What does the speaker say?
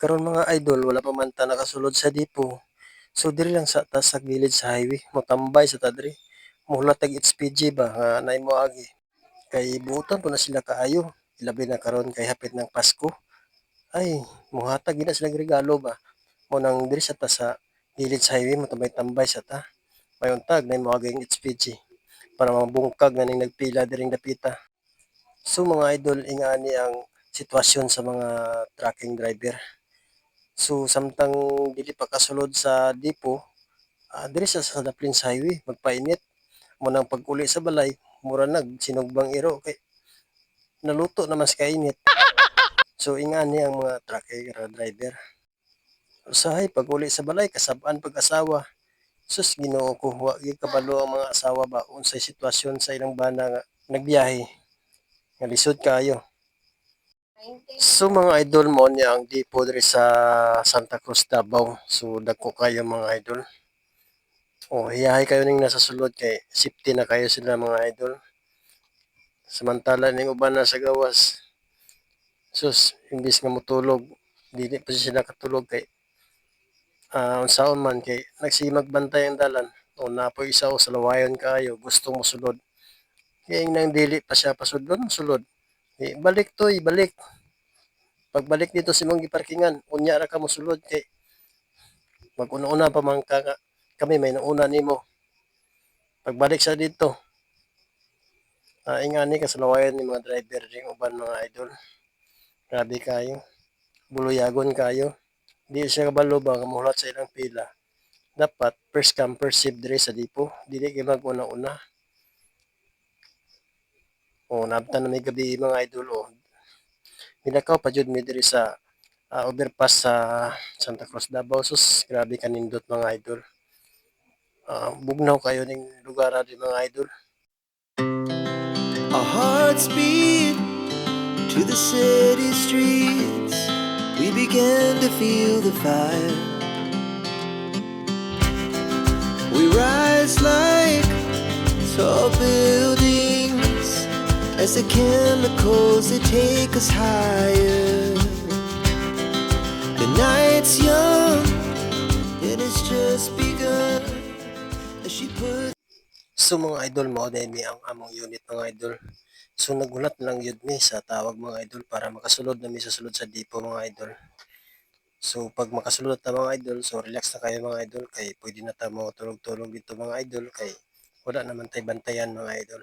Karon mga idol wala pa man ta nakasulod sa depo. So diri lang sa taas sa gilid sa highway, motambay sa ta diri. Muhulat tag HPG ba nga naay moagi. Kay buutan po na sila kaayo. Ilabi na karon kay hapit ng Pasko. Ay, muhatag gina silang regalo ba. Mo nang diri sa ta sa gilid sa highway motambay-tambay sa ta. Mayon tag na moagi ang HPG para mabungkag ning nagpila diring dapita. So mga idol, ingani ang sitwasyon sa mga trucking driver. So samtang dili pa kasulod sa depo, ah, diri sa sa Daplins Highway magpainit. Mo nang pag-uli sa balay, mura nag sinugbang iro kay naluto naman sa kainit. So ingani ang mga trucking driver. Usahay pag-uli sa balay kasab-an pag-asawa. Sus Ginoo ko wa kabalo ang mga asawa ba unsay sitwasyon sa ilang bana nga nagbiyahe. Nga lisod kaayo. So mga idol mo niya ang depo diri sa Santa Cruz Davao. So dagko kayo mga idol. O hiyahay kayo ning nasa sulod kay safety na kayo sila mga idol. Samantala ning uban na sa gawas. Sus, imbis nga motulog, dili pa sila katulog kay ah unsaon man kay nagsimag bantay ang dalan. O napoy isa o sa lawayon kaayo, gustong mosulod. Kaya nang dili pa siya pasudlon, sulod. Eh, balik to, balik. Pagbalik dito si mong giparkingan, unya ra ka mosulod kay maguna-una pa man ka kami may nauna nimo. Pagbalik sa dito, ah, ingani ka sa lawayan ni mga driver ring uban mga idol. Grabe kayo. Buluyagon kayo. Di siya kabalo ba nga muhulat sa ilang pila. Dapat first come first serve diri sa depo. Dili kay maguna-una. O nabtan na may gabi mga idol o. Milakaw pa jud mi diri sa ah, overpass sa Santa Cruz Davao. Sus, grabe kanindot mga idol. Ah, bugnaw kayo ning lugar di mga idol. Our hearts beat to the city streets. We began to feel the fire. We rise as the chemicals they take us higher. The night's young, it has just begun. As she puts So mga idol mo dahil mi ang among unit mga idol. So nagulat lang yun mi sa tawag mga idol para makasulod na mi sa sulod sa depo mga idol. So pag makasulod na mga idol, so relax na kayo mga idol kay pwede na ta mo tulog-tulog dito mga idol kay wala naman tay bantayan mga idol.